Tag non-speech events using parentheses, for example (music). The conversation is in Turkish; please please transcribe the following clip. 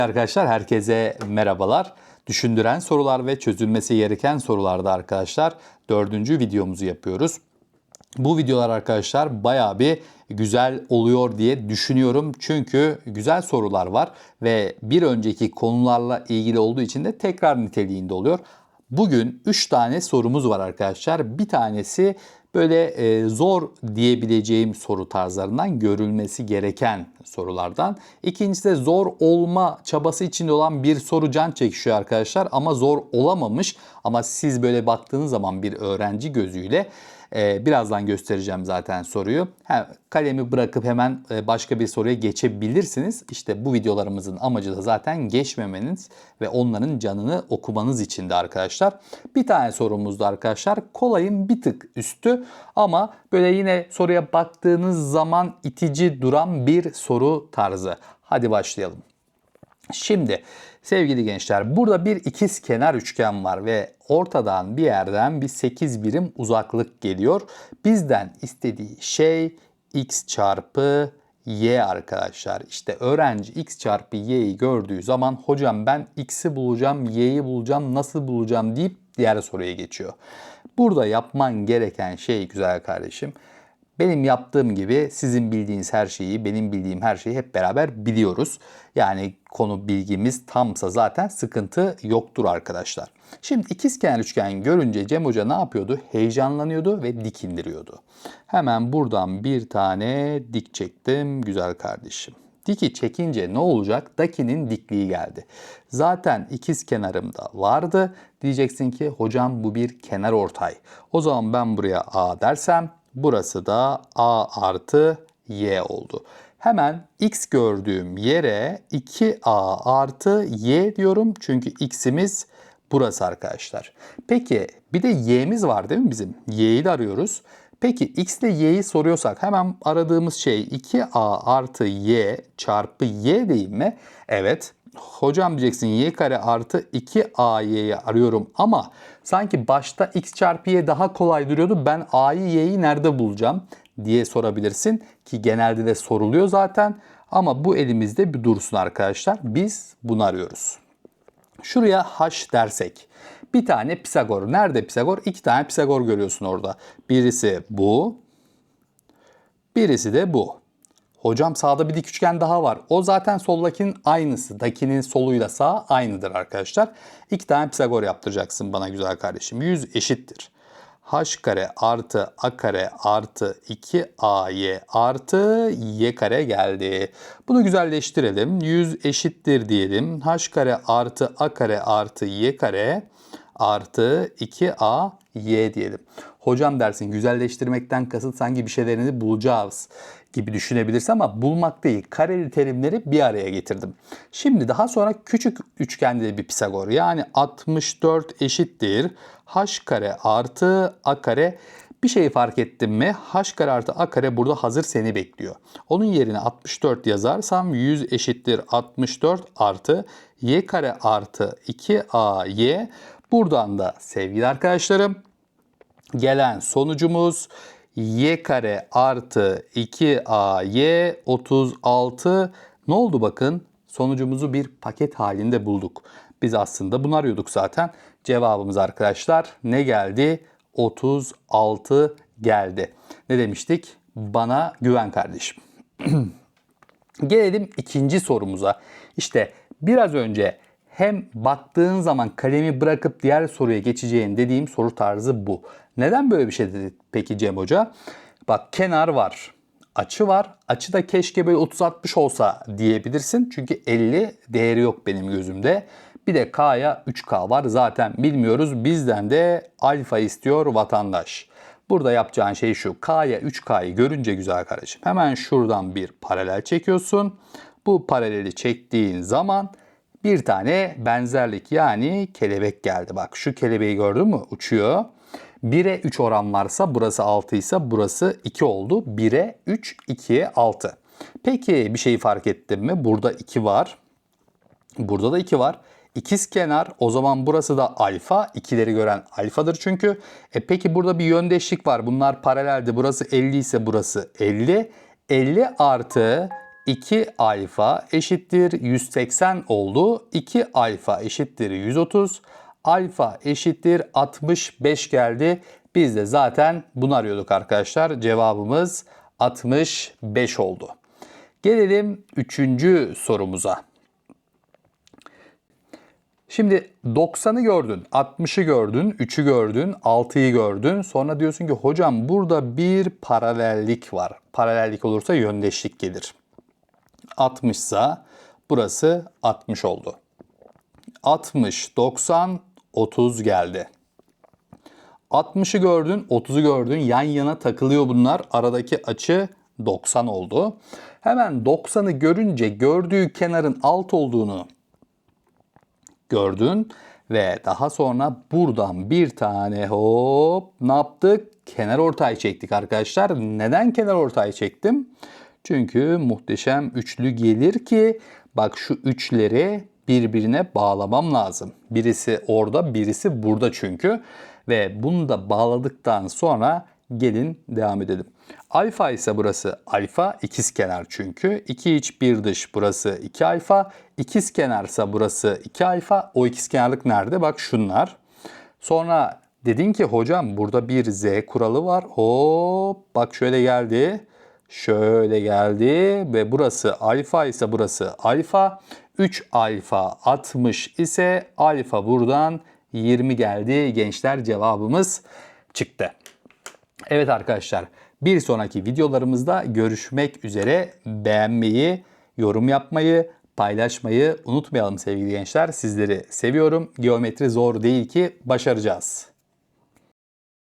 Arkadaşlar herkese merhabalar. Düşündüren sorular ve çözülmesi gereken sorularda arkadaşlar dördüncü videomuzu yapıyoruz. Bu videolar arkadaşlar bayağı bir güzel oluyor diye düşünüyorum. Çünkü güzel sorular var ve bir önceki konularla ilgili olduğu için de tekrar niteliğinde oluyor. Bugün 3 tane sorumuz var arkadaşlar. Bir tanesi böyle e, zor diyebileceğim soru tarzlarından görülmesi gereken sorulardan. İkincisi de zor olma çabası içinde olan bir soru can çekişiyor arkadaşlar ama zor olamamış. Ama siz böyle baktığınız zaman bir öğrenci gözüyle ee, birazdan göstereceğim zaten soruyu. Ha, kalemi bırakıp hemen e, başka bir soruya geçebilirsiniz. İşte bu videolarımızın amacı da zaten geçmemeniz ve onların canını okumanız için de arkadaşlar. Bir tane sorumuz da arkadaşlar kolayın bir tık üstü ama böyle yine soruya baktığınız zaman itici duran bir soru tarzı. Hadi başlayalım. Şimdi sevgili gençler burada bir ikiz kenar üçgen var ve ortadan bir yerden bir 8 birim uzaklık geliyor. Bizden istediği şey x çarpı y arkadaşlar. İşte öğrenci x çarpı y'yi gördüğü zaman hocam ben x'i bulacağım, y'yi bulacağım, nasıl bulacağım deyip diğer soruya geçiyor. Burada yapman gereken şey güzel kardeşim benim yaptığım gibi sizin bildiğiniz her şeyi, benim bildiğim her şeyi hep beraber biliyoruz. Yani konu bilgimiz tamsa zaten sıkıntı yoktur arkadaşlar. Şimdi ikizkenar üçgen görünce Cem Hoca ne yapıyordu? Heyecanlanıyordu ve dik indiriyordu. Hemen buradan bir tane dik çektim güzel kardeşim. Diki çekince ne olacak? Dakinin dikliği geldi. Zaten ikiz kenarımda vardı. Diyeceksin ki hocam bu bir kenar ortay. O zaman ben buraya A dersem Burası da a artı y oldu. Hemen x gördüğüm yere 2a artı y diyorum. Çünkü x'imiz burası arkadaşlar. Peki bir de y'miz var değil mi bizim? y'yi de arıyoruz. Peki x ile y'yi soruyorsak hemen aradığımız şey 2a artı y çarpı y değil mi? Evet. Hocam diyeceksin y kare artı 2a'yı arıyorum ama sanki başta x çarpı y daha kolay duruyordu. Ben a'yı y'yi nerede bulacağım diye sorabilirsin ki genelde de soruluyor zaten. Ama bu elimizde bir dursun arkadaşlar. Biz bunu arıyoruz. Şuraya h dersek. Bir tane Pisagor. Nerede Pisagor? İki tane Pisagor görüyorsun orada. Birisi bu. Birisi de bu. Hocam sağda bir dik üçgen daha var. O zaten soldakinin aynısı. Dakinin soluyla sağ aynıdır arkadaşlar. İki tane Pisagor yaptıracaksın bana güzel kardeşim. 100 eşittir. h kare artı a kare artı 2ay artı y kare geldi. Bunu güzelleştirelim. 100 eşittir diyelim. h kare artı a kare artı y kare artı 2a y diyelim. Hocam dersin güzelleştirmekten kasıt sanki bir şeylerini bulacağız gibi düşünebilirsin ama bulmak değil. Kareli terimleri bir araya getirdim. Şimdi daha sonra küçük üçgende bir Pisagor yani 64 eşittir h kare artı a kare bir şeyi fark ettim mi? h kare artı a kare burada hazır seni bekliyor. Onun yerine 64 yazarsam 100 eşittir 64 artı y kare artı 2ay. Buradan da sevgili arkadaşlarım gelen sonucumuz y kare artı 2ay 36 ne oldu bakın sonucumuzu bir paket halinde bulduk. Biz aslında bunu arıyorduk zaten. Cevabımız arkadaşlar ne geldi? 36 geldi. Ne demiştik? Bana güven kardeşim. (clears throat) Gelelim ikinci sorumuza. İşte biraz önce hem baktığın zaman kalemi bırakıp diğer soruya geçeceğin dediğim soru tarzı bu. Neden böyle bir şey dedi peki Cem Hoca? Bak kenar var, açı var. Açı da keşke böyle 30-60 olsa diyebilirsin. Çünkü 50 değeri yok benim gözümde. Bir de K'ya 3K var. Zaten bilmiyoruz. Bizden de alfa istiyor vatandaş. Burada yapacağın şey şu. K'ya 3K'yı görünce güzel kardeşim. Hemen şuradan bir paralel çekiyorsun. Bu paraleli çektiğin zaman bir tane benzerlik yani kelebek geldi. Bak şu kelebeği gördün mü? Uçuyor. 1'e 3 oran varsa burası 6 ise burası 2 oldu. 1'e 3, 2'ye 6. Peki bir şeyi fark ettin mi? Burada 2 var. Burada da 2 var. İkiz kenar o zaman burası da alfa. İkileri gören alfadır çünkü. E peki burada bir yöndeşlik var. Bunlar paraleldi. Burası 50 ise burası 50. 50 artı 2 alfa eşittir 180 oldu. 2 alfa eşittir 130. Alfa eşittir 65 geldi. Biz de zaten bunu arıyorduk arkadaşlar. Cevabımız 65 oldu. Gelelim üçüncü sorumuza. Şimdi 90'ı gördün, 60'ı gördün, 3'ü gördün, 6'yı gördün. Sonra diyorsun ki hocam burada bir paralellik var. Paralellik olursa yöndeşlik gelir. 60 ise burası 60 oldu. 60, 90, 30 geldi. 60'ı gördün, 30'u gördün. Yan yana takılıyor bunlar. Aradaki açı 90 oldu. Hemen 90'ı görünce gördüğü kenarın alt olduğunu gördün ve daha sonra buradan bir tane hop ne yaptık? Kenar ortay çektik arkadaşlar. Neden kenar ortay çektim? Çünkü muhteşem üçlü gelir ki bak şu üçleri birbirine bağlamam lazım. Birisi orada, birisi burada çünkü. Ve bunu da bağladıktan sonra gelin devam edelim. Alfa ise burası alfa, ikiz kenar çünkü. 2 iç bir dış burası 2 alfa. İkiz kenarsa burası 2 alfa. O ikiz kenarlık nerede? Bak şunlar. Sonra dedin ki hocam burada bir z kuralı var. Hop bak şöyle geldi. Şöyle geldi ve burası alfa ise burası alfa. 3 alfa 60 ise alfa buradan 20 geldi. Gençler cevabımız çıktı. Evet arkadaşlar bir sonraki videolarımızda görüşmek üzere. Beğenmeyi, yorum yapmayı, paylaşmayı unutmayalım sevgili gençler. Sizleri seviyorum. Geometri zor değil ki başaracağız.